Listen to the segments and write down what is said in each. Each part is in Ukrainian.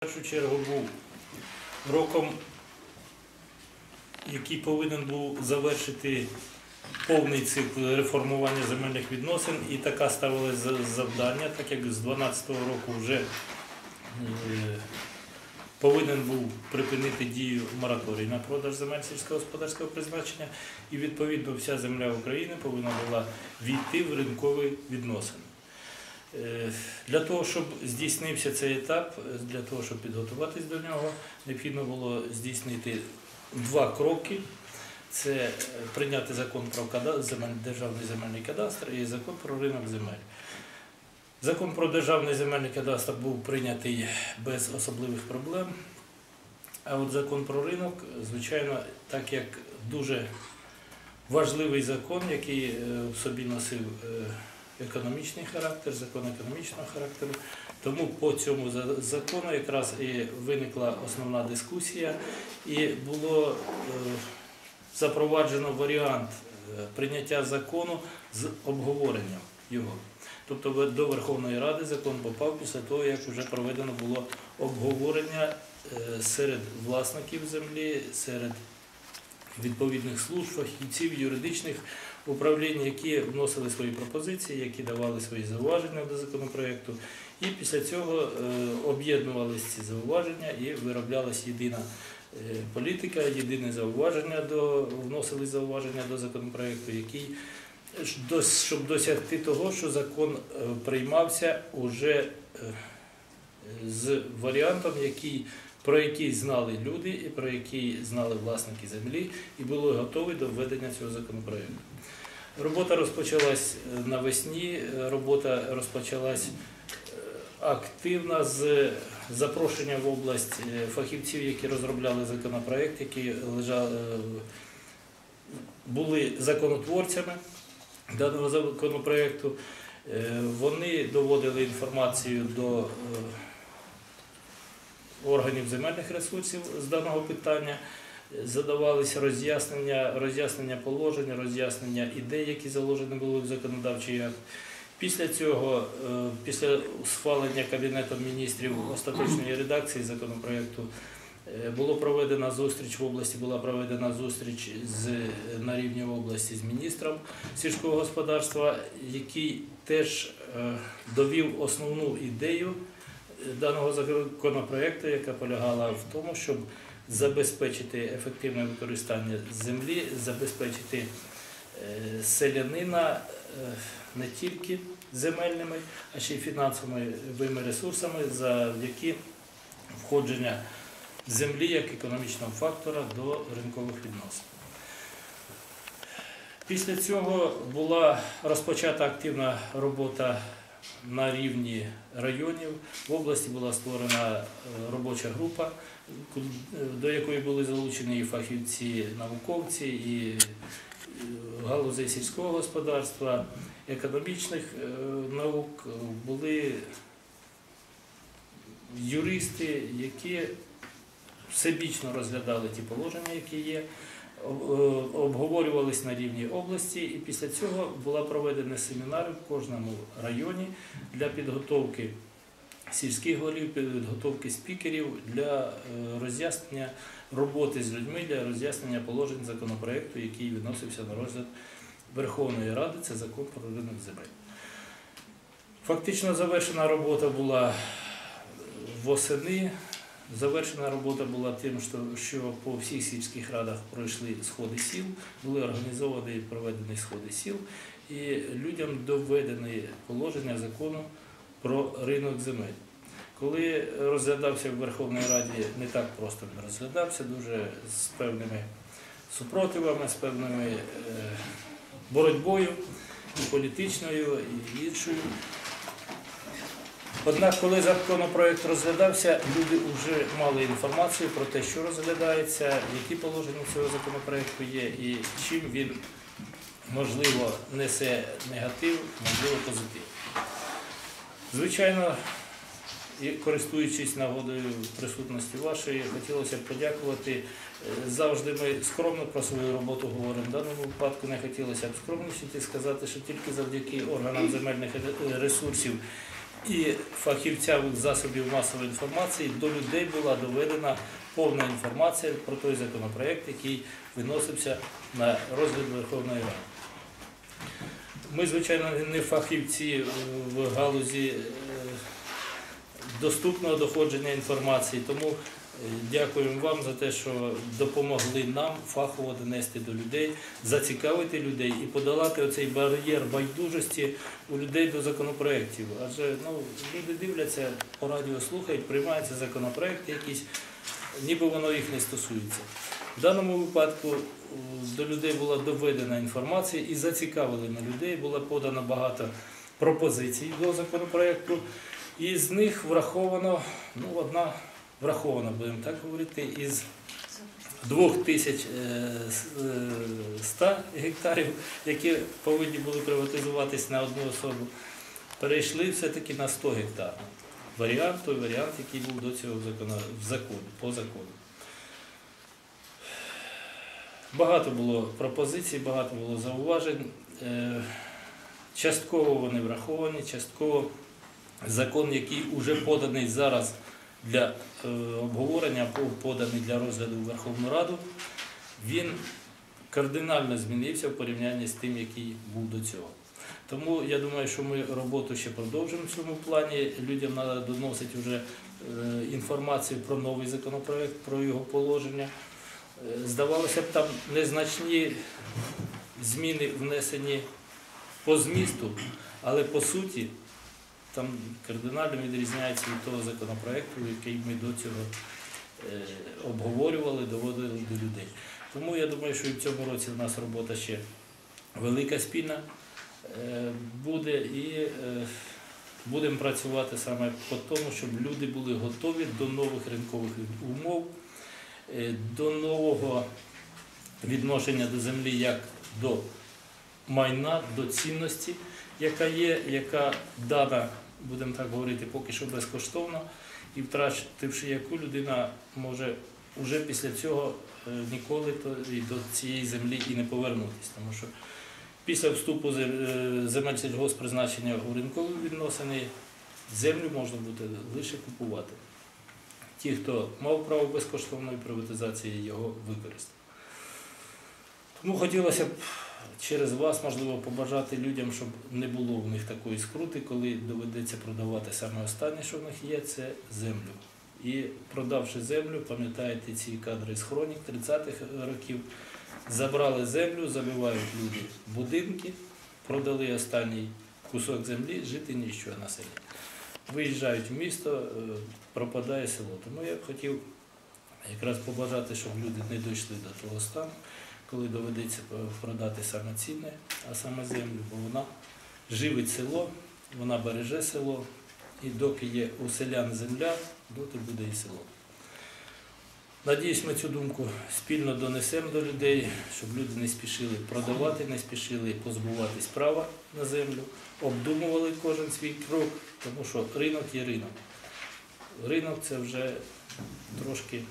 першу чергу був роком, який повинен був завершити повний цикл реформування земельних відносин, і така ставилось за- завдання, так як з 2012 року вже е, повинен був припинити дію мораторій на продаж земель сільськогосподарського призначення, і відповідно вся земля України повинна була війти в ринкові відносини. Е, Для того, щоб здійснився цей етап, е, для того, щоб підготуватись до нього, необхідно було здійснити два кроки. Це е, прийняти закон про державний земельний кадастр і закон про ринок земель. Закон про державний земельний кадастр був прийнятий без особливих проблем. А от закон про ринок, звичайно, так як дуже важливий закон, який в собі носив економічний характер, закон економічного характеру. Тому по цьому за- закону якраз і виникла основна дискусія, і було е, запроваджено варіант е, прийняття закону з обговоренням його. Тобто до Верховної Ради закон попав після того, як вже проведено було обговорення е, серед власників землі, серед відповідних служб, фахівців, юридичних управлінь, які вносили свої пропозиції, які давали свої зауваження до законопроекту. І після цього е, об'єднувалися ці зауваження і вироблялась єдина е, політика, єдине зауваження до вносили зауваження до законопроекту, який щоб досягти того, що закон е, приймався уже з варіантом, який про який знали люди і про який знали власники землі, і були готові до введення цього законопроекту. Робота розпочалась е, навесні, е, робота розпочалась е, активна з запрошення в область фахівців, які розробляли законопроект, які лежали, були законотворцями даного законопроекту. Вони доводили інформацію до органів земельних ресурсів з даного питання, задавалися роз'яснення, роз'яснення положень, роз'яснення ідей, які заложені були в законодавчий акт. Після цього, е, після схвалення Кабінетом міністрів остаточної редакції законопроекту, е, було проведена зустріч в області, була проведена зустріч з, на рівні області з міністром сільського господарства, який теж е, довів основну ідею даного законопроекту, яка полягала в тому, щоб забезпечити ефективне використання землі, забезпечити е, селянина е, не тільки земельними, а ще й фінансовими ресурсами завдяки входження землі як економічного фактора до ринкових відносин. Після цього була розпочата активна робота на рівні районів. В області була створена е, робоча група, е, до якої були залучені і фахівці, науковці, і е, галузей сільського господарства, економічних наук. Були юристи, які всебічно розглядали ті положення, які є, обговорювались на рівні області, і після цього була проведена семінари в кожному районі для підготовки сільських голів, підготовки спікерів для е, роз'яснення роботи з людьми, для роз'яснення положень законопроекту, який відносився на розгляд Верховної Ради, це закон про ринок земель. Фактично завершена робота була восени. Завершена робота була тим, що, по всіх сільських радах пройшли сходи сіл, були організовані і проведені сходи сіл, і людям доведені положення закону про ринок земель. Коли розглядався в Верховній Раді, не так просто він розглядався, дуже з певними супротивами, з певними е, боротьбою і політичною, і іншою. Однак, коли законопроект розглядався, люди вже мали інформацію про те, що розглядається, які положення цього законопроекту є і чим він, можливо, несе негатив, можливо, позитив. Звичайно, і користуючись нагодою присутності вашої, хотілося б подякувати. Е, Завжди ми скромно про свою роботу говоримо. В даному випадку не хотілося б скромнішити сказати, що тільки завдяки органам земельних ресурсів і фахівцями засобів масової інформації до людей була доведена повна інформація про той законопроект, який виносився на розгляд Верховної Ради. Ми, звичайно, не фахівці в галузі е, доступного доходження інформації, тому дякуємо вам за те, що допомогли нам фахово донести до людей, зацікавити людей і подолати оцей бар'єр байдужості у людей до законопроєктів. Адже ну, люди дивляться по радіо, слухають, приймаються законопроекти якісь, ніби воно їх не стосується. В даному випадку е, до людей була доведена інформація і зацікавили на людей, було подано багато пропозицій до законопроекту, і з них враховано, ну, одна врахована, будемо так говорити, із 2100 гектарів, які повинні були приватизуватись на одну особу, перейшли все-таки на 100 гектарів. Варіант той варіант, який був до цього в законі, по закону. Багато було пропозицій, багато було зауважень. Е, Частково вони враховані, частково закон, який вже поданий зараз для е, обговорення, або поданий для розгляду в Верховну Раду, він кардинально змінився в порівнянні з тим, який був до цього. Тому я думаю, що ми роботу ще продовжимо в цьому плані. Людям треба доносити вже е, інформацію про новий законопроект, про його положення. Е, Здавалося б, там незначні зміни внесені по змісту, але по суті там кардинально відрізняється від того законопроекту, який ми до цього е, обговорювали, доводили до людей. Тому я думаю, що і в цьому році в нас робота ще велика спільна е, буде і е, будемо працювати саме по тому, щоб люди були готові до нових ринкових умов, до нового відношення до землі як до майна, до цінності, яка є, яка дана, будемо так говорити, поки що безкоштовно, і втративши яку людина може вже після цього е, ніколи до цієї землі і не повернутися. Тому що після вступу е, земель сільгоспризначення у ринкові відносини землю можна буде лише купувати. Ті, хто мав право безкоштовної приватизації, його використав. Тому хотілося б через вас, можливо, побажати людям, щоб не було у них такої скрути, коли доведеться продавати саме останнє, що в них є, це землю. І продавши землю, пам'ятаєте ці кадри з хронік 30-х років, забрали землю, забивають люди будинки, продали останній кусок землі, жити нічого на селі. Виїжджають в місто, е, пропадає село. Тому я б хотів якраз побажати, щоб люди не дійшли до того стану, коли доведеться продати саме цінне, а саме землю, бо вона живить село, вона береже село, і доки є у селян земля, доти буде і село. Надіюсь, ми цю думку спільно донесемо до людей, щоб люди не спішили продавати, не спішили позбуватись права на землю, обдумували кожен свій крок, тому що ринок є ринок. Ринок це вже трошки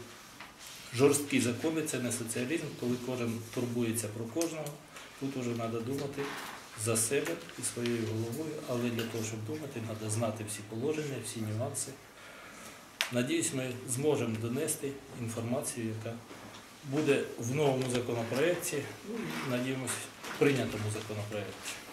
жорсткі закони, це не соціалізм, коли кожен турбується про кожного. Тут вже треба думати за себе і своєю головою, але для того, щоб думати, треба знати всі положення, всі нюанси. Надіюсь, ми зможемо донести інформацію, яка буде в новому законопроекті, ну, і, надіємося, прийнятому законопроекті.